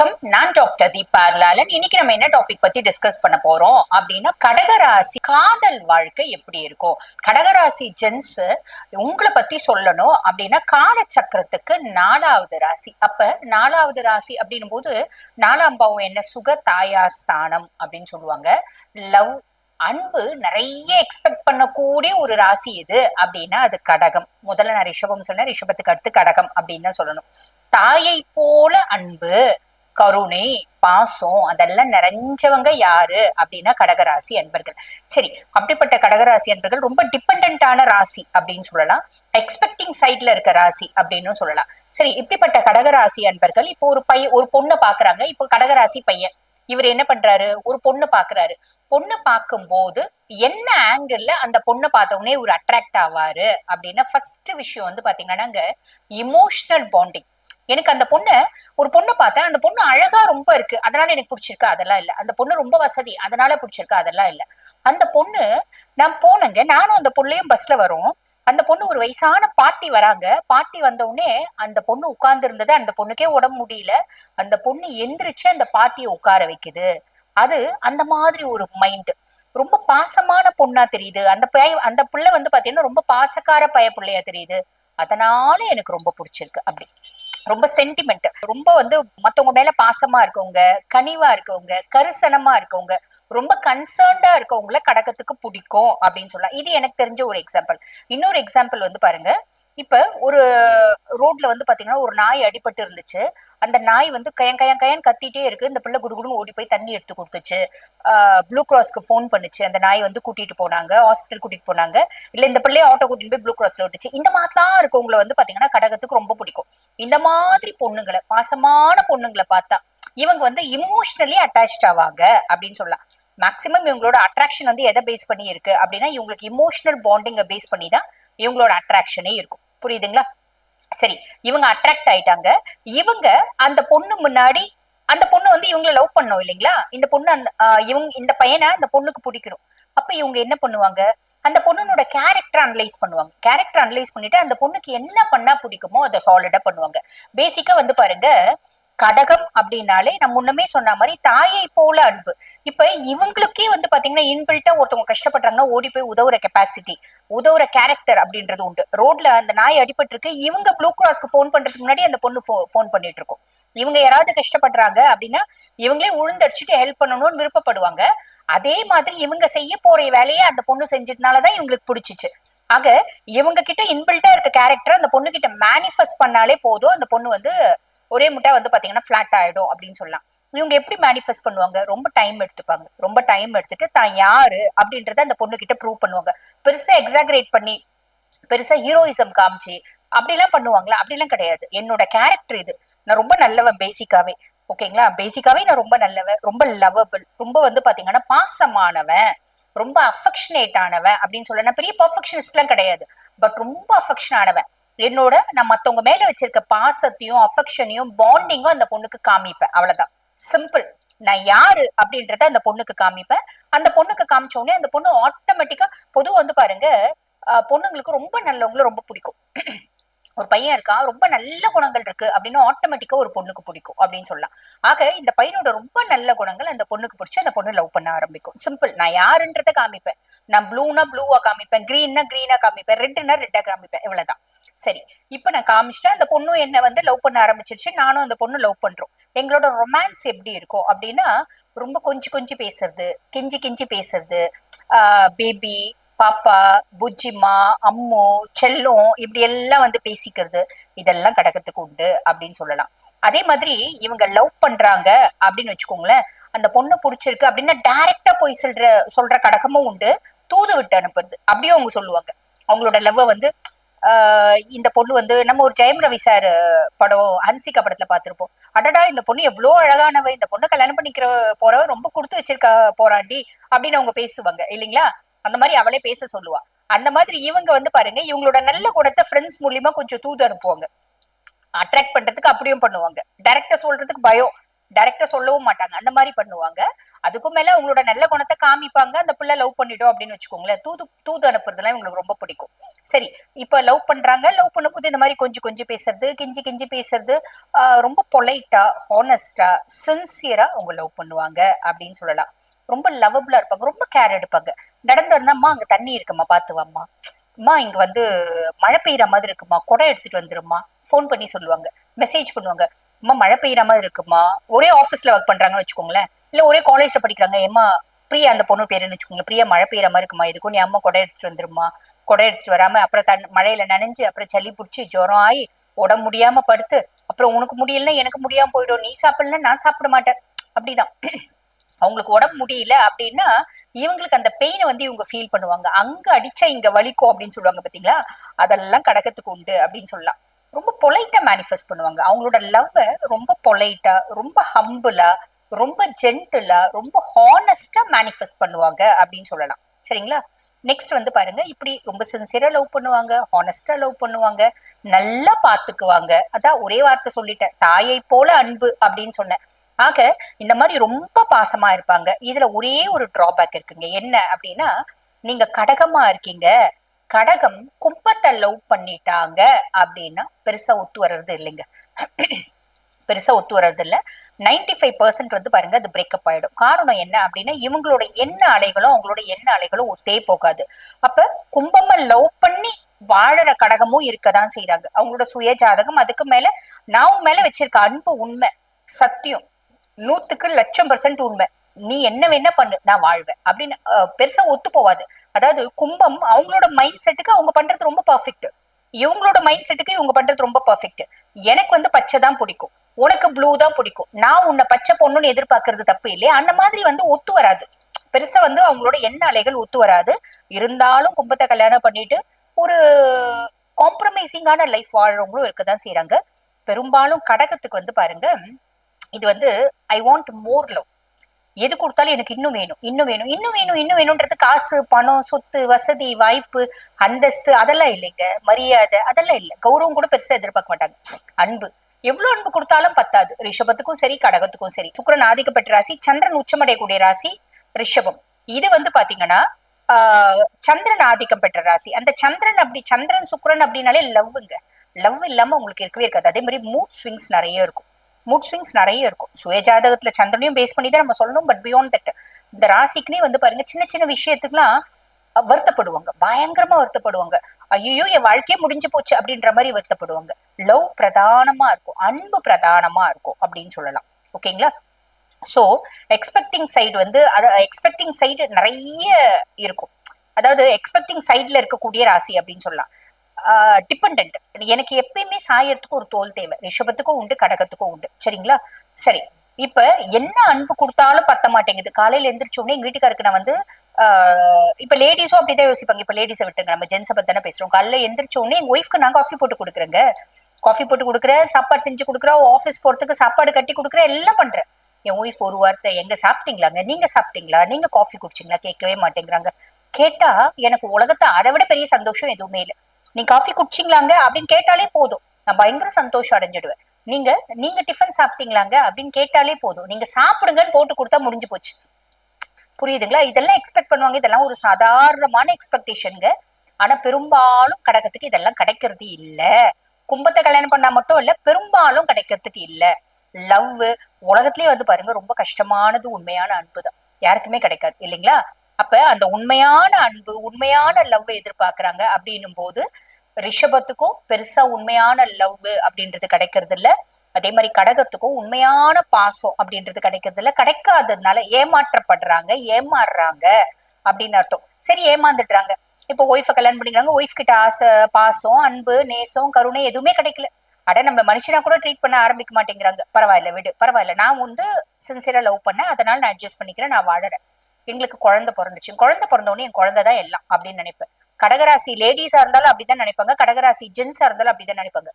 வணக்கம். நான் டாக்டர் தீபா லாலன் இன்னைக்கு நம்ம என்ன டாபிக் பத்தி டிஸ்கஸ் பண்ண போறோம் அப்படின்னா கடகராசி காதல் வாழ்க்கை எப்படி இருக்கும்? கடகராசி ஜென்ஸ் உங்களை பத்தி சொல்லணும் அப்படின்னா கால சக்கரத்துக்கு நாலாவது ராசி. அப்ப நாலாவது ராசி அப்படின்னும் போது நாலாம் பாவம் என்ன? சுக தாயா ஸ்தானம் அப்படின்னு சொல்லுவாங்க. லவ் அன்பு நிறைய எக்ஸ்பெக்ட் பண்ணக்கூடிய ஒரு ராசி இது அப்படின்னா அது கடகம். முதல்ல நான் ரிஷபம் சொன்னேன். ரிஷபத்துக்கு அடுத்து கடகம் அப்படின்னு தான் சொல்லணும். தாயை போல அன்பு. கருணை பாசம் அதெல்லாம் நிறைஞ்சவங்க யாரு? அப்படின்னா கடகராசி அன்பர்கள். சரி அப்படிப்பட்ட கடகராசி அன்பர்கள் ரொம்ப டிபெண்டான ராசி அப்படின்னு சொல்லலாம். எக்ஸ்பெக்டிங் சைட்ல இருக்க ராசி அப்படின்னு சொல்லலாம். சரி இப்படிப்பட்ட கடகராசி அன்பர்கள் இப்போ ஒரு பையன் ஒரு பொண்ணை பாக்குறாங்க இப்போ கடகராசி பையன் இவர் என்ன பண்றாரு? ஒரு பொண்ணு பாக்குறாரு பொண்ணு பார்க்கும்போது என்ன ஆங்கிள் அந்த பொண்ணை பார்த்தவொடனே ஒரு அட்ராக்ட் ஆவாரு? அப்படின்னா ஃபர்ஸ்ட் விஷயம் வந்து பாத்தீங்கன்னா இமோஷனல் பாண்டிங் எனக்கு அந்த பொண்ணு ஒரு பொண்ணு பார்த்தேன். அந்த பொண்ணு அழகா ரொம்ப இருக்கு. அதனால எனக்கு பிடிச்சிருக்கா? அதெல்லாம் இல்ல. அந்த பொண்ணு ரொம்ப வசதி. அதனால பிடிச்சிருக்கா? அதெல்லாம் இல்ல. அந்த பொண்ணு நான் போனேங்க. நானும் அந்த பொண்ணையும் பஸ்ல வரும். அந்த பொண்ணு ஒரு வயசான பாட்டி வராங்க. பாட்டி வந்த உடனே அந்த பொண்ணு உட்கார்ந்து இருந்தது அந்த பொண்ணுக்கே உடம்பு முடியல. அந்த பொண்ணு எந்திரிச்சு அந்த பாட்டியை உட்கார வைக்குது. அது அந்த மாதிரி ஒரு மைண்ட் ரொம்ப பாசமான பொண்ணா தெரியுது. அந்த பய அந்த பிள்ளை வந்து பாத்தீங்கன்னா ரொம்ப பாசக்கார பய பிள்ளையா தெரியுது. அதனால எனக்கு ரொம்ப பிடிச்சிருக்கு. அப்படி. ரொம்ப சென்டிமெண்ட் ரொம்ப வந்து மத்தவங்க மேல பாசமா இருக்கவங்க கனிவா இருக்கவங்க கரிசனமா இருக்கவங்க ரொம்ப கன்சர்ன்டா இருக்கவங்கள கடகத்துக்கு பிடிக்கும் அப்படின்னு சொல்லலாம். இது எனக்கு தெரிஞ்ச ஒரு எக்ஸாம்பிள் இன்னொரு எக்ஸாம்பிள் வந்து பாருங்க. இப்ப ஒரு ரோட்ல வந்து பாத்தீங்கன்னா ஒரு நாய் அடிபட்டு இருந்துச்சு. அந்த நாய் வந்து கயன் கயன் கயன் கத்திட்டே இருக்கு. இந்த பிள்ளை குடுகுடுன்னு ஓடி போய் தண்ணி எடுத்து கொடுத்துச்சு. ப்ளூ கிராஸ்க்கு ஃபோன் பண்ணுச்சு. அந்த நாய் வந்து கூட்டிட்டு போனாங்க. ஹாஸ்பிட்டல் கூட்டிட்டு போனாங்க. இல்ல இந்த பிள்ளைய ஆட்டோ கூட்டிட்டு போய் ப்ளூ கிராஸ்ல விட்டுச்சு. இந்த மாதிரிலாம் இருக்கவங்கள வந்து பாத்தீங்கன்னா கடகத்துக்கு ரொம்ப பிடிக்கும். இந்த மாதிரி பொண்ணுங்களை பாசமான பொண்ணுங்களை பார்த்தா இவங்க வந்து இமோஷனலி அட்டாச் ஆவாங்க அப்படின்னு சொல்லலாம். மேக்சிமம் இவங்களோட அட்ராக்ஷன் வந்து எதை பேஸ் பண்ணி இருக்கு? அப்படின்னா இவங்களுக்கு இமோஷனல் பாண்டிங்கை பேஸ் பண்ணி தான் இவங்களோட அட்ராக்ஷனே இருக்கும். புரியுதுங்களா? சரி இவங்க அட்ராக்ட் ஆயிட்டாங்க. இவங்க அந்த பொண்ணு முன்னாடி அந்த பொண்ணு வந்து இவங்களை லவ் பண்ணும் இல்லைங்களா? இந்த பொண்ணு அந்த இவங்க இந்த பையனை அந்த பொண்ணுக்கு பிடிக்கணும். அப்ப இவங்க என்ன பண்ணுவாங்க? அந்த பொண்ணுனோட கேரக்டர் அனலைஸ் பண்ணுவாங்க. கேரக்டர் அனலைஸ் பண்ணிட்டு அந்த பொண்ணுக்கு என்ன பண்ணா பிடிக்குமோ அதை சாலிடா பண்ணுவாங்க. பேசிக்கா வந்து பாருங்க கடகம் அப்படின்னாலே நான் முன்னமே சொன்ன மாதிரி தாயை போல அன்பு. இப்ப இவங்களுக்கே வந்து பாத்தீங்கன்னா இன்பில்ட்டா ஒருத்தவங்க கஷ்டப்படுறாங்கன்னா ஓடி போய் உதவுற கெப்பாசிட்டி உதவுற கேரக்டர் அப்படின்றது உண்டு. ரோட்ல அந்த நாய் அடிபட்டு இருக்கு இவங்க ப்ளூ கிராஸ்க்கு ஃபோன் பண்றதுக்கு முன்னாடி அந்த பொண்ணு ஃபோன் பண்ணிட்டு இருக்கும் இவங்க யாராவது கஷ்டப்படுறாங்க அப்படின்னா இவங்களே உழுந்தடிச்சுட்டு ஹெல்ப் பண்ணணும்னு விருப்பப்படுவாங்க. அதே மாதிரி இவங்க செய்ய போற வேலையை அந்த பொண்ணு செஞ்சதுனாலதான் இவங்களுக்கு பிடிச்சிச்சு. ஆக இவங்க கிட்ட இன்பில்ட்டா இருக்க கேரக்டர் அந்த பொண்ணு கிட்ட மேனிஃபெஸ்ட் பண்ணாலே போதும். அந்த பொண்ணு வந்து ஒரே முட்டை வந்து பார்த்தீங்கன்னா ஃபிளாட் ஆகிடும் அப்படின்னு சொல்லலாம். இவங்க எப்படி மேனிஃபெஸ்ட் பண்ணுவாங்க? ரொம்ப டைம் எடுத்துப்பாங்க. ரொம்ப டைம் எடுத்துட்டு தான் யாரு அப்படின்றத அந்த பொண்ணு கிட்ட ப்ரூவ் பண்ணுவாங்க. பெருசா எக்ஸாகரேட் பண்ணி பெருசா ஹீரோயிசம் காமிச்சு அப்படிலாம் பண்ணுவாங்களா? அப்படிலாம் கிடையாது. என்னோட கேரக்டர் இது. நான் ரொம்ப நல்லவன் பேசிக்காவே ஓகேங்களா பேசிக்காவே நான் ரொம்ப நல்லவன் ரொம்ப லவபிள் ரொம்ப வந்து பாத்தீங்கன்னா பாசமானவன் ரொம்ப அஃபெக்ஷனேட் ஆனவன் அப்படின்னு சொல்ல நான் பெரிய பர்ஃபெக்ஷனிஸ்ட்லாம் கிடையாது. பட் ரொம்ப அஃபெக்ஷன் ஆனவன். என்னோட நான் மத்தவங்க மேல வச்சிருக்க பாசத்தையும் அஃபெக்ஷனையும் பாண்டிங்கும் அந்த பொண்ணுக்கு காமிப்பேன். அவ்வளவுதான். சிம்பிள் நான் யாரு அப்படின்றத அந்த பொண்ணுக்கு காமிப்பேன். அந்த பொண்ணுக்கு காமிச்ச உடனே அந்த பொண்ணு ஆட்டோமேட்டிக்கா பொதுவா வந்து பாருங்க பொண்ணுங்களுக்கு ரொம்ப நல்லவங்களும் ரொம்ப பிடிக்கும். ஒரு பையன் இருக்கான் ரொம்ப நல்ல குணங்கள் இருக்கு அப்படின்னு ஆட்டோமேட்டிக்கா ஒரு பொண்ணுக்கு பிடிக்கும் அப்படின்னு சொல்லலாம். ஆக இந்த பையனோட ரொம்ப நல்ல குணங்கள் அந்த பொண்ணுக்கு பிடிச்சி அந்த பொண்ணு லவ் பண்ண ஆரம்பிக்கும். சிம்பிள் நான் யாருன்றத காமிப்பேன். நான் ப்ளூனா ப்ளூவா காமிப்பேன் கிரீன்னா கிரீனா காமிப்பேன் ரெட்னா ரெட்டா காமிப்பேன் இவ்வளவுதான். சரி. இப்ப நான் காமிச்சிட்டேன். அந்த பொண்ணும் என்ன வந்து லவ் பண்ண ஆரம்பிச்சிருச்சு. நானும் அந்த பொண்ணு லவ் பண்றோம். எங்களோட ரொமான்ஸ் எப்படி இருக்கும் அப்படின்னா ரொம்ப கொஞ்சி கொஞ்சி பேசுறது கெஞ்சி கெஞ்சி பேசுறது பேபி பாப்பா புஜ்ஜிமா அம்மு செல்லம் இப்படி எல்லாம் வந்து பேசிக்கிறது. இதெல்லாம் கடகத்துக்கு உண்டு அப்படின்னு சொல்லலாம். அதே மாதிரி இவங்க லவ் பண்றாங்க அப்படின்னு வச்சுக்கோங்களேன். அந்த பொண்ணு பிடிச்சிருக்கு அப்படின்னா டைரக்டா போய் சொல்ற சொல்ற கடகமும் உண்டு. தூது விட்டு அனுப்புறது. அப்படியே அவங்க சொல்லுவாங்க. அவங்களோட லவ்வை வந்து ஆஹ் இந்த பொண்ணு வந்து நம்ம ஒரு ஜெயம் ரவி சார் படம் ஹன்சிகா படத்துல பார்த்திருப்போம். அடடா இந்த பொண்ணு எவ்வளோ அழகானவ இந்த பொண்ணு கல்யாணம் பண்ணிக்கிற போறவ ரொம்ப கொடுத்து வச்சிருக்கா போறாண்டி அப்படின்னு அவங்க பேசுவாங்க. இல்லைங்களா? அந்த மாதிரி அவளே பேச சொல்லுவா. அந்த மாதிரி இவங்க வந்து பாருங்க இவங்களோட நல்ல குணத்தை ஃப்ரெண்ட்ஸ் மூலியமா கொஞ்சம் தூது அனுப்புவாங்க. அட்ராக்ட் பண்றதுக்கு அப்படியும் பண்ணுவாங்க. டைரக்டா சொல்றதுக்கு பயம். டைரக்டா சொல்லவும் மாட்டாங்க. அந்த மாதிரி பண்ணுவாங்க. அதுக்கும் மேல உங்களோட நல்ல குணத்தை காமிப்பாங்க. அந்த பிள்ளை லவ் பண்ணிடும் அப்படின்னு வச்சுக்கோங்களேன். தூது தூது அனுப்புறதுலாம் இவங்களுக்கு ரொம்ப பிடிக்கும். சரி இப்ப லவ் பண்றாங்க. லவ் பண்ணும்போது இந்த மாதிரி கொஞ்சம் கொஞ்சம் பேசுறது கிஞ்சி கிஞ்சி பேசுறது ஆஹ் ரொம்ப பொலைட்டா ஹானஸ்டா சின்சியரா அவங்க லவ் பண்ணுவாங்க அப்படின்னு சொல்லலாம். ரொம்ப லவபிளா இருப்பாங்க. ரொம்ப கேர் எடுப்பாங்க. நடந்து வந்தாம்மா அங்க தண்ணி இருக்குமா? பாத்துவாம்மா. அம்மா இங்க வந்து மழை பெய்யற மாதிரி இருக்குமா? குடை எடுத்துட்டு வந்துருமா ஃபோன் பண்ணி சொல்லுவாங்க. மெசேஜ் பண்ணுவாங்க. அம்மா மழை பெய்யற மாதிரி இருக்குமா? ஒரே ஆஃபீஸ்ல ஒர்க் பண்றாங்கன்னு வச்சுக்கோங்களேன். இல்ல ஒரே காலேஜ்ல படிக்கிறாங்க. ஏமா பிரியா அந்த பொண்ணு பேருன்னு வச்சுக்கோங்களேன் பிரியா மழை பெய்யற மாதிரி இருக்குமா? இதுக்கும் நீ அம்மா குடை எடுத்துட்டு வந்துருமா குடை எடுத்துட்டு வராம அப்புறம் தன் மழையில நனைஞ்சு அப்புறம் சளி பிடிச்சி ஜுரம் ஆகி உடம்பு முடியாம படுத்து அப்புறம் உனக்கு முடியலன்னா எனக்கு முடியாம போயிடும். நீ சாப்பிடலன்னா நான் சாப்பிட மாட்டேன். அப்படிதான். அவங்களுக்கு உடம்பு முடியல அப்படின்னா இவங்களுக்கு அந்த பெயினை வந்து இவங்க ஃபீல் பண்ணுவாங்க. அங்க அடிச்சா இங்க வலிக்கும் அப்படின்னு சொல்லுவாங்க பாத்தீங்களா? அதெல்லாம் கடக்கத்துக்கு உண்டு அப்படின்னு சொல்லலாம். ரொம்ப பொலைட்டா மேனிஃபெஸ்ட் பண்ணுவாங்க. அவங்களோட லவ்வை ரொம்ப பொலைட்டா ரொம்ப ஹம்புலா ரொம்ப ஜென்டிலா ரொம்ப ஹானஸ்டா மேனிஃபெஸ்ட் பண்ணுவாங்க அப்படின்னு சொல்லலாம். சரிங்களா? நெக்ஸ்ட் வந்து பாருங்க. இப்படி ரொம்ப சின்சியரா லவ் பண்ணுவாங்க ஹானஸ்டா லவ் பண்ணுவாங்க நல்லா பாத்துக்குவாங்க. அதான் ஒரே வார்த்தை சொல்லிட்டேன். தாயை போல அன்பு அப்படின்னு சொன்னேன். ஆக இந்த மாதிரி ரொம்ப பாசமா இருப்பாங்க. இதுல ஒரே ஒரு டிராபேக் இருக்குங்க. என்ன அப்படின்னா நீங்க கடகமா இருக்கீங்க. கடகம் கும்பத்தை லவ் பண்ணிட்டாங்க அப்படின்னா பெருசா ஒத்து வர்றது இல்லைங்க. பெருசா ஒத்து வர்றது இல்ல. நைன்டி ஃபைவ் பர்சன்ட் வந்து பாருங்க அது பிரேக்கப் ஆயிடும். காரணம் என்ன அப்படின்னா இவங்களோட எண்ண அலைகளும் அவங்களோட எண்ண அலைகளும் ஒத்தே போகாது. அப்ப கும்பமா லவ் பண்ணி வாழற கடகமும் இருக்கதான் செய்யறாங்க அவங்களோட சுய ஜாதகம் அதுக்கு மேல நான் மேல வச்சிருக்க அன்பு உண்மை சத்தியம். நூத்துக்கு லட்சம் பர்சன்ட் உண்மை. நீ என்ன வேணா பண்ணு நான் வாழ்வேன். அப்படின்னு பெருசா ஒத்து போவாது. அதாவது கும்பம் அவங்களோட மைண்ட் செட்டுக்கு அவங்க பண்றது ரொம்ப பர்ஃபெக்ட் இவங்களோட மைண்ட் செட்டுக்கு இவங்க பண்றது ரொம்ப பர்ஃபெக்ட் எனக்கு வந்து பச்சை தான் பிடிக்கும். உனக்கு ப்ளூ தான் பிடிக்கும். நான் உன்னை பச்சை பொண்ணுன்னு எதிர்பார்க்கறது தப்பு இல்லையா? அந்த மாதிரி வந்து ஒத்து வராது. பெருசா வந்து அவங்களோட எண்ண அலைகள் ஒத்து வராது. இருந்தாலும் கும்பத்தை கல்யாணம் பண்ணிட்டு ஒரு காம்ப்ரமைசிங்கான லைஃப் வாழ்றவங்களும் இருக்கதான் செய்யறாங்க பெரும்பாலும் கடகத்துக்கு வந்து பாருங்க இது வந்து ஐ வாண்ட் மோர் லவ் எது கொடுத்தாலும் எனக்கு இன்னும் வேணும் இன்னும் வேணும் இன்னும் வேணும் இன்னும் வேணும்ன்றது காசு பணம் சொத்து வசதி வாய்ப்பு அந்தஸ்து அதெல்லாம் இல்லைங்க. மரியாதை அதெல்லாம் இல்லை. கௌரவம் கூட பெருசா எதிர்பார்க்க மாட்டாங்க. அன்பு. எவ்வளவு அன்பு கொடுத்தாலும் பத்தாது. ரிஷபத்துக்கும் சரி கடகத்துக்கும் சரி. சுக்கரன் ஆதிக்கப்பட்ட ராசி சந்திரன் உச்சமடையக்கூடிய ராசி ரிஷபம். இது வந்து பாத்தீங்கன்னா ஆஹ் சந்திரன் ஆதிக்கம் பெற்ற ராசி. அந்த சந்திரன் அப்படி சந்திரன் சுக்கரன் அப்படின்னாலே லவ்வுங்க. லவ் இல்லாம உங்களுக்கு இருக்கவே இருக்காது. அதே மாதிரி மூட் ஸ்விங்ஸ் நிறைய இருக்கும். மூட் ஸ்விங்ஸ் நிறைய இருக்கும். சுய ஜாதகத்துல சந்திரனையும் பேஸ் பண்ணி தான் நம்ம சொல்லணும். பட் பியாண்ட் தட் இந்த ராசிக்குனே வந்து பாருங்க சின்ன சின்ன விஷயத்துக்குலாம் வருத்தப்படுவாங்க. பயங்கரமா வருத்தப்படுவாங்க. ஐயோ என் வாழ்க்கையே முடிஞ்சு போச்சு அப்படின்ற மாதிரி வருத்தப்படுவாங்க. லவ் பிரதானமா இருக்கும். அன்பு பிரதானமா இருக்கும் அப்படின்னு சொல்லலாம். ஓகேங்களா ஸோ எக்ஸ்பெக்டிங் சைடு வந்து எக்ஸ்பெக்டிங் சைடு நிறைய இருக்கும். அதாவது எக்ஸ்பெக்டிங் சைடுல இருக்கக்கூடிய ராசி அப்படின்னு சொல்லலாம். டிபெண்ட் எனக்கு எப்பயுமே சாயறதுக்கு ஒரு தோல் தேவை. ரிஷபத்துக்கும் உண்டு கடகத்துக்கும் உண்டு. சரிங்களா? சரி. இப்ப என்ன அன்பு கொடுத்தாலும் பத்த மாட்டேங்குது. காலையில எந்திரிச்ச உடனே எங்க வீட்டுக்காருக்கு நான் வந்து ஆஹ் இப்ப லேடிஸும் அப்படிதான் யோசிப்பாங்க. இப்ப லேடிஸை விட்டுங்க நம்ம ஜென்ஸை பத்தி தானே பேசுறோம். காலையில எந்திரிச்ச உடனே எங்க ஒய்ஃப்க்கு நான் காஃபி போட்டு கொடுக்குறேங்க. காஃபி போட்டு கொடுக்குறேன் சாப்பாடு செஞ்சு கொடுக்குறேன் ஆஃபீஸ் போறதுக்கு சாப்பாடு கட்டி கொடுக்குறேன் எல்லாம் பண்றேன். என் ஒய்ஃப் ஒரு வார்த்தை எங்க சாப்பிட்டீங்களாங்க? நீங்க சாப்பிட்டீங்களா? நீங்க காஃபி குடிச்சீங்களா? கேட்கவே மாட்டேங்கிறாங்க. கேட்டா எனக்கு உலகத்தை அதை விட பெரிய சந்தோஷம் எதுவுமே இல்லை. நீ காஃபி குடிச்சிங்களாங்க? அப்படின்னு கேட்டாலே போதும். நான் பயங்கர சந்தோஷம் அடைஞ்சிடுவேன். நீங்க நீங்க டிஃபன் சாப்பிட்டீங்களாங்க? அப்படின்னு கேட்டாலே போதும். நீங்க சாப்பிடுங்கன்னு போட்டு கொடுத்தா முடிஞ்சு போச்சு. புரியுதுங்களா? இதெல்லாம் எக்ஸ்பெக்ட் பண்ணுவாங்க. இதெல்லாம் ஒரு சாதாரணமான எக்ஸ்பெக்டேஷனுங்க ஆனா பெரும்பாலும் கடகத்துக்கு இதெல்லாம் கிடைக்கிறது இல்ல. கும்பத்தை கல்யாணம் பண்ணா மட்டும் இல்ல பெரும்பாலும் கிடைக்கிறதுக்கு இல்ல. லவ் உலகத்திலேயே வந்து பாருங்க ரொம்ப கஷ்டமானது உண்மையான அன்பு தான் யாருக்குமே கிடைக்காது. இல்லைங்களா? அப்ப அந்த உண்மையான அன்பு உண்மையான லவ் எதிர்பார்க்கறாங்க அப்படின்னும் போது ரிஷபத்துக்கும் பெருசா உண்மையான லவ் அப்படின்றது கிடைக்கிறது இல்ல அதே மாதிரி கடகத்துக்கும் உண்மையான பாசம் அப்படின்றது கிடைக்கிறது இல்ல கிடைக்காததுனால ஏமாற்றப்படுறாங்க ஏமாறுறாங்க அப்படின்னு அர்த்தம். சரி ஏமாந்துடுறாங்க. இப்போ ஒய்ஃபை கல்யாணம் பண்ணிக்கிறாங்க ஒய்ஃப் கிட்ட ஆசை பாசம் அன்பு நேசம் கருணை எதுவுமே கிடைக்கல. அட நம்ம மனுஷனா கூட ட்ரீட் பண்ண ஆரம்பிக்க மாட்டேங்கிறாங்க. பரவாயில்ல விடு. பரவாயில்ல நான் வந்து சின்சியரா லவ் பண்ணேன். அதனால நான் அட்ஜஸ்ட் பண்ணிக்கிறேன் நான் வாழறேன். எங்களுக்கு குழந்தை பிறந்துச்சு. குழந்தை பிறந்தோடனே என் குழந்தை தான் எல்லாம் அப்படின்னு நினைப்பேன். கடகராசி லேடிஸா இருந்தாலும் அப்படிதான் நினைப்பாங்க. கடகராசி ஜென்ஸா இருந்தாலும் அப்படிதான் நினைப்பாங்க.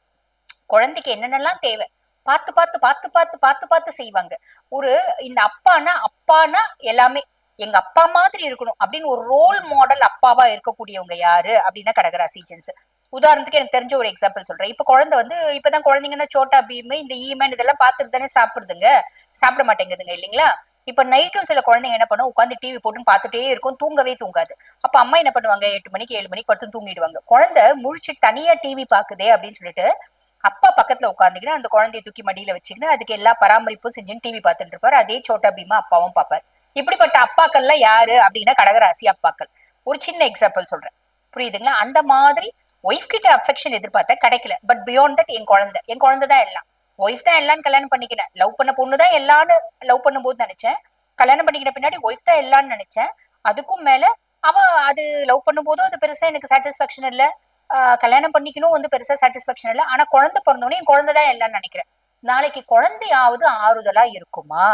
குழந்தைக்கு என்னென்னலாம் தேவை? பார்த்து பார்த்து பார்த்து பார்த்து பார்த்து பார்த்து செய்வாங்க. ஒரு இந்த அப்பானா அப்பானா எல்லாமே எங்க அப்பா மாதிரி இருக்கணும் அப்படின்னு ஒரு ரோல் மாடல் அப்பாவா இருக்கக்கூடியவங்க யாரு அப்படின்னா கடகராசி ஜென்ஸ் உதாரணத்துக்கு எனக்கு தெரிஞ்ச ஒரு எக்ஸாம்பிள் சொல்றேன். இப்ப குழந்தை வந்து இப்பதான் குழந்தைங்கன்னா சோட்டா பீம் இந்த ஈமன் இதெல்லாம் பார்த்துட்டு தானே சாப்பிடுதுங்க. சாப்பிட மாட்டேங்குதுங்க இல்லைங்களா? இப்ப நைட்டும் சில குழந்தைங்க என்ன பண்ணும்? உட்காந்து டிவி போட்டு பார்த்துட்டே இருக்கும். தூங்கவே தூங்காது. அப்ப அம்மா என்ன பண்ணுவாங்க? எட்டு மணிக்கு ஏழு மணிக்கு படுத்து தூங்கிடுவாங்க. குழந்தை முழிச்சு தனியா டிவி பாக்குதே அப்படின்னு சொல்லிட்டு அப்பா பக்கத்துல உட்காந்துக்கிட்டு அந்த குழந்தைய தூக்கி மடியில வச்சுக்கிட்டு அதுக்கு எல்லா பராமரிப்பும் செஞ்சுன்னு டிவி பார்த்துட்டு இருப்பாரு. அதே சோட்டா பீமா அப்பாவும் பார்ப்பாரு. இப்படிப்பட்ட அப்பாக்கள்லாம் யாரு அப்படின்னா கடகராசி அப்பாக்கள். ஒரு சின்ன எக்ஸாம்பிள் சொல்றேன். புரியுதுங்களா? அந்த மாதிரி ஒய்ஃப் கிட்ட அஃபெக்ஷன் எதிர்பார்த்தா கிடைக்கல. பட் பியாண்ட் தட் என் குழந்தை. என் குழந்தை தான் எல்லாம். ஒய்ஃப் தான் எல்லாம் கல்யாணம் பண்ணிக்கிட்டேன் லவ் பண்ண பொண்ணு தான் எல்லாரும் லவ் பண்ணும்போது நினைச்சேன். கல்யாணம் பண்ணிக்கிற பின்னாடி ஒய்ஃப் தான் எல்லான்னு நினைச்சேன். அதுக்கும் மேல அவ அது லவ் பண்ணும்போதும் அது பெருசா எனக்கு சாட்டிஸ்பாக்சன் இல்ல. ஆஹ் கல்யாணம் பண்ணிக்கணும் வந்து பெருசா சாட்டிஸ்பாக்சன் இல்ல. ஆனா குழந்தை பிறந்தோடனே என் குழந்தை தான் எல்லாம்னு நினைக்கிறேன். நாளைக்கு குழந்தையாவது ஆறுதலா இருக்குமா?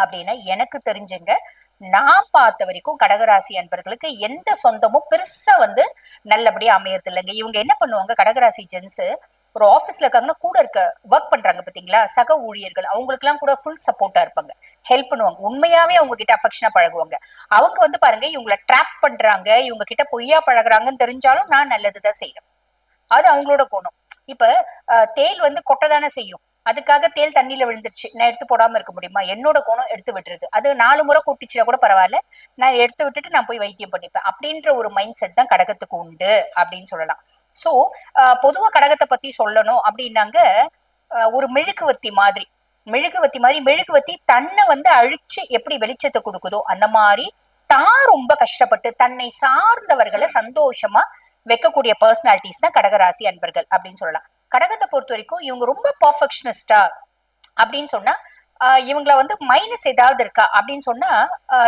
அப்படின்னா எனக்கு தெரிஞ்சுங்க நான் பார்த்த வரைக்கும் கடகராசி அன்பர்களுக்கு எந்த சொந்தமும் பெருசா வந்து நல்லபடியா அமையறது இல்லைங்க இவங்க என்ன பண்ணுவாங்க? கடகராசி ஜென்ஸ் ஒரு ஆஃபீஸ்ல இருக்காங்கன்னா கூட இருக்க ஒர்க் பண்றாங்க பாத்தீங்களா? சக ஊழியர்கள் அவங்களுக்குலாம் கூட ஃபுல் சப்போர்ட்டா இருப்பாங்க. ஹெல்ப் பண்ணுவாங்க. உண்மையாவே அவங்க கிட்ட அஃபெக்ஷனா பழகுவாங்க. அவங்க வந்து பாருங்க இவங்களை ட்ராப் பண்றாங்க இவங்க கிட்ட பொய்யா பழகுறாங்கன்னு தெரிஞ்சாலும் நான் நல்லதுதான் செய்யறேன் அது அவங்களோட குணம். இப்ப தேல் வந்து கொட்டை தானே செய்யும். அதுக்காக தேல் தண்ணியில விழுந்துருச்சு. நான் எடுத்து போடாம இருக்க முடியுமா? என்னோட குணம் எடுத்து விட்டுருது. அது நாலு முறை கூட்டிச்சுனா கூட பரவாயில்ல. நான் எடுத்து விட்டுட்டு நான் போய் வைத்தியம் பண்ணிப்பேன். அப்படின்ற ஒரு மைண்ட் செட் தான் கடகத்துக்கு உண்டு அப்படின்னு சொல்லலாம். சோ பொதுவா கடகத்தை பத்தி சொல்லணும் அப்படின்னாங்க அஹ், ஒரு மெழுகுவத்தி மாதிரி. மெழுகுவத்தி மாதிரி மெழுகுவத்தி தன்னை வந்து அழிச்சு எப்படி வெளிச்சத்தை கொடுக்குதோ அந்த மாதிரி தான் ரொம்ப கஷ்டப்பட்டு தன்னை சார்ந்தவர்களை சந்தோஷமா வைக்கக்கூடிய பர்சனாலிட்டிஸ் தான் கடகராசி அன்பர்கள் அப்படின்னு சொல்லலாம். கடகத்தை பொறுத்த வரைக்கும் இவங்க ரொம்ப பர்ஃபெக்ஷனிஸ்டா அப்படின்னு சொன்னா இவங்கள வந்து மைனஸ் ஏதாவது இருக்கா அப்படின்னு சொன்னா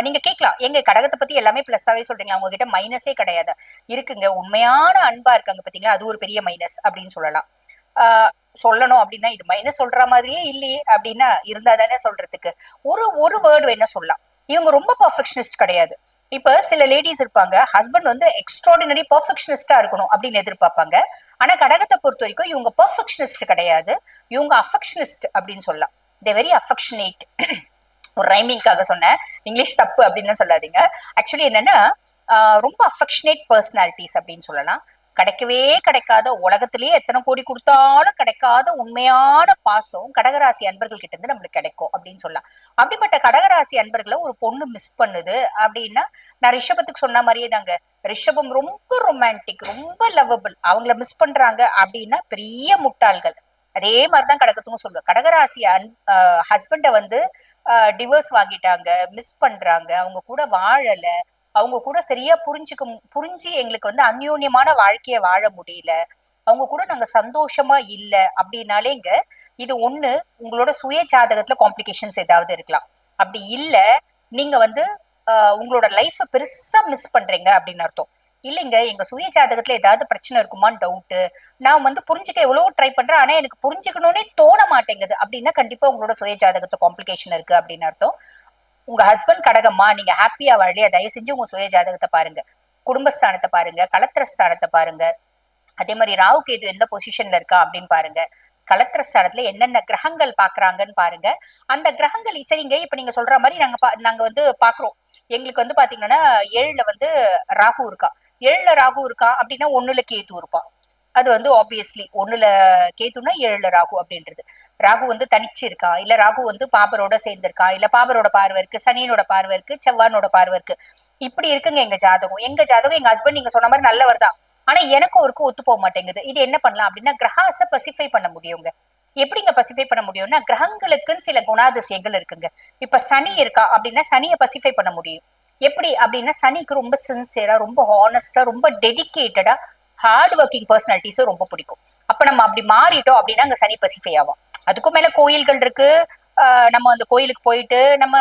நீங்க கேட்கலாம். எங்க கடகத்தை பத்தி எல்லாமே பிளஸ்ஸாவே சொல்றீங்களா? உங்ககிட்ட மைனஸே கிடையாது. இருக்குங்க. உண்மையான அன்பா இருக்காங்க பாத்தீங்களா? அது ஒரு பெரிய மைனஸ் அப்படின்னு சொல்லலாம். ஆஹ் சொல்லணும் அப்படின்னா இது மைனஸ் சொல்ற மாதிரியே இல்லையே அப்படின்னா இருந்தா தானே சொல்றதுக்கு. ஒரு ஒரு வேர்டு வேணா சொல்லலாம். இவங்க ரொம்ப பர்ஃபெக்ஷனிஸ்ட் கிடையாது. இப்ப சில லேடிஸ் இருப்பாங்க. ஹஸ்பண்ட் வந்து எக்ஸ்ட்ராடினரி பர்ஃபெக்ஷனிஸ்டா இருக்கணும் அப்படின்னு எதிர்பார்ப்பாங்க. ஆனா கடகத்தை பொறுத்த வரைக்கும் இவங்க பர்ஃபெக்ஷனிஸ்ட் கிடையாது. இவங்க அஃபெக்ஷனிஸ்ட் அப்படின்னு சொல்லலாம். தே வெரி அஃபெக்ஷனேட் ஒரு ரைமிங்காக சொன்னேன். இங்கிலீஷ் தப்பு அப்படின்னு சொல்லாதீங்க. ஆக்சுவலி என்னன்னா ரொம்ப அஃபெக்ஷனேட் பர்சனாலிட்டிஸ் அப்படின்னு சொல்லலாம். கிடைக்கவே கிடைக்காத உலகத்திலேயே எத்தனை கோடி கொடுத்தாலும் கிடைக்காத உண்மையான பாசம் கடகராசி அன்பர்கள் கிட்ட இருந்து நம்மளுக்கு கிடைக்கும் அப்படின்னு சொல்லலாம். அப்படிப்பட்ட கடகராசி அன்பர்களை ஒரு பொண்ணு மிஸ் பண்ணுது அப்படின்னா நான் ரிஷபத்துக்கு சொன்ன மாதிரியே தாங்க ரிஷபம் ரொம்ப ரொமான்டிக் ரொம்ப லவ்வபிள் அவங்கள மிஸ் பண்றாங்க அப்படின்னா பெரிய முட்டாள்கள். அதே மாதிரிதான் கடகத்துக்கும் சொல்லுவேன். கடகராசி அன் ஹஸ்பண்டை வந்து டிவோர்ஸ் வாங்கிட்டாங்க மிஸ் பண்றாங்க அவங்க கூட வாழல அவங்க கூட சரியா புரிஞ்சுக்க புரிஞ்சு எங்களுக்கு வந்து அந்யோன்யமான வாழ்க்கைய வாழ முடியல. அவங்க கூட நாங்க சந்தோஷமா இல்ல அப்படின்னாலேங்க இது ஒண்ணு உங்களோட சுய ஜாதகத்துல காம்ப்ளிகேஷன்ஸ் ஏதாவது இருக்கலாம். அப்படி இல்ல நீங்க வந்து ஆஹ் உங்களோட லைஃப பெருசா மிஸ் பண்றீங்க அப்படின்னு அர்த்தம். இல்லைங்க எங்க சுய ஜாதகத்துல ஏதாவது பிரச்சனை இருக்குமான்னு டவுட்டு நான் வந்து புரிஞ்சுக்க எவ்வளவோ ட்ரை பண்றேன் ஆனா எனக்கு புரிஞ்சுக்கணும்னே தோண மாட்டேங்குது அப்படின்னா கண்டிப்பா உங்களோட சுய ஜாதகத்துல காம்ப்ளிகேஷன் இருக்கு அப்படின்னு அர்த்தம். உங்க ஹஸ்பண்ட் கடகம்மா நீங்க ஹாப்பியா வாழலையா? தயவு செஞ்சு உங்க சுய ஜாதகத்தை பாருங்க. குடும்பஸ்தானத்தை பாருங்க. கலத்திரஸ்தானத்தை பாருங்க. அதே மாதிரி ராகு கேது எந்த பொசிஷன்ல இருக்கா அப்படின்னு பாருங்க. கலத்திரஸ்தானத்துல என்னென்ன கிரகங்கள் பாக்குறாங்கன்னு பாருங்க. அந்த கிரகங்கள் சரிங்க இப்ப நீங்க சொல்ற மாதிரி நாங்க பா- நாங்க வந்து பாக்குறோம் எங்களுக்கு வந்து பாத்தீங்கன்னா ஏழுல வந்து ராகு இருக்கா. ஏழுல ராகு இருக்கா அப்படின்னா ஒண்ணுல கேது இருப்பான் அது வந்து ஆப்வியஸ்லி ஒண்ணுல கேட்டோம்னா ஏழுல ராகு அப்படின்றது. ராகு வந்து தனிச்சு இருக்கா இல்ல ராகு வந்து பாபரோட சேர்ந்திருக்கா? இல்ல பாபரோட பார்வை இருக்கு சனியனோட பார்வை இருக்கு செவ்வானோட பார்வை இருக்கு. இப்படி இருக்குங்க எங்க ஜாதகம். எங்க ஜாதகம் எங்க ஹஸ்பண்ட் நீங்க சொன்ன மாதிரி நல்லவர் தான். ஆனா எனக்கும் அவருக்கும் ஒத்து போக மாட்டேங்குது. இது என்ன பண்ணலாம் அப்படின்னா கிரகாச பசிஃபை பண்ண முடியுங்க. எப்படிங்க பசிஃபை பண்ண முடியும்னா கிரகங்களுக்குன்னு சில குணாதிசயங்கள் இருக்குங்க. இப்ப சனி இருக்கா அப்படின்னா சனியை பசிஃபை பண்ண முடியும். எப்படி அப்படின்னா சனிக்கு ரொம்ப சின்சியரா ரொம்ப ஹானஸ்டா ரொம்ப டெடிகேட்டடா ஹார்ட் ஒர்க்கிங் பர்சனாலிட்டிஸும் ரொம்ப பிடிக்கும். அப்ப நம்ம அப்படி மாறிட்டோம் அப்படின்னா அங்க சனி பசிஃபை ஆகும் அதுக்கும் மேல கோயில்கள் இருக்கு. ஆஹ் நம்ம அந்த கோயிலுக்கு போயிட்டு நம்ம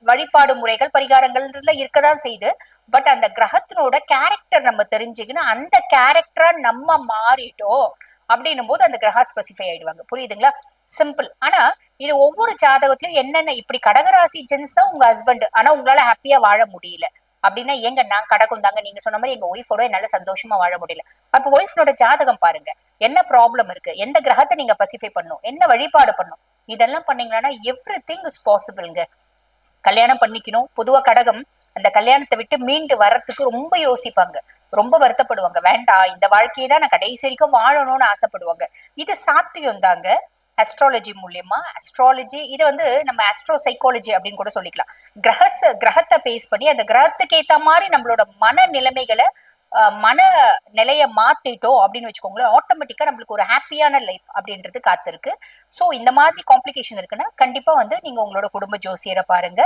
வழிபாடு முறைகள் பரிகாரங்கள்ல இருக்கதான் செய்யுது பட் அந்த கிரகத்தினோட கேரக்டர் நம்ம தெரிஞ்சுக்கணும் அந்த கேரக்டரா நம்ம மாறிட்டோம் அப்படின்னும் போது அந்த கிரகா ஸ்பெசிஃபை ஆயிடுவாங்க. புரியுதுங்களா? சிம்பிள் ஆனா இது ஒவ்வொரு ஜாதகத்திலயும் என்னென்ன இப்படி கடகராசி ஜென்ஸ் தான் உங்க ஹஸ்பண்ட் ஆனா உங்களால ஹாப்பியா வாழ முடியல. அப்படின்னா எங்க நான் கடகம் தாங்க. நீங்க சொன்ன மாதிரி எங்க ஒய்ஃபோட என்னால சந்தோஷமா வாழ முடியல. அப்ப ஒய்ஃபோட ஜாதகம் பாருங்க. என்ன ப்ராப்ளம் இருக்கு? எந்த கிரகத்தை நீங்க பசிஃபை பண்ணும் என்ன வழிபாடு பண்ணும் இதெல்லாம் பண்ணீங்கன்னா எவ்ரி திங் இஸ் பாசிபிள்ங்க கல்யாணம் பண்ணிக்கணும். பொதுவா கடகம் அந்த கல்யாணத்தை விட்டு மீண்டு வர்றதுக்கு ரொம்ப யோசிப்பாங்க. ரொம்ப வருத்தப்படுவாங்க. வேண்டாம் இந்த வாழ்க்கையை தான் நான் கடைசி வரைக்கும் வாழணும்னு ஆசைப்படுவாங்க. இது சாத்தியம் தாங்க அஸ்ட்ராலஜி மூலியமா அஸ்ட்ராலஜி இது வந்து நம்ம அஸ்ட்ரோ சைக்காலஜி அப்படின்னு கூட சொல்லிக்கலாம். கிரக கிரகத்தை பேஸ் பண்ணி அந்த கிரகத்துக்கு ஏத்த மாதிரி நம்மளோட மன நிலைமைகளை மன நிலைய மாத்திட்டோம் அப்படின்னு வச்சுக்கோங்களேன் ஆட்டோமேட்டிக்கா நம்மளுக்கு ஒரு ஹாப்பியான லைஃப் அப்படின்றது காத்திருக்கு. ஸோ இந்த மாதிரி காம்ப்ளிகேஷன் இருக்குன்னா கண்டிப்பா வந்து நீங்க உங்களோட குடும்ப ஜோசியரை பாருங்க.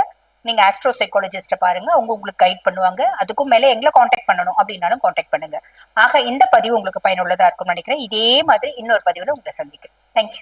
நீங்க ஆஸ்ட்ரோ சைக்காலஜிஸ்ட பாருங்க. அவங்க உங்களுக்கு கைட் பண்ணுவாங்க. அதுக்கும் மேல எங்களை காண்டாக்ட் பண்ணணும் அப்படின்னாலும் காண்டாக்ட் பண்ணுங்க. ஆக இந்த பதிவு உங்களுக்கு பயனுள்ளதா இருக்கும்னு நினைக்கிறேன். இதே மாதிரி இன்னொரு பதிவுல உங்களை சந்திக்கிறேன். தேங்க்யூ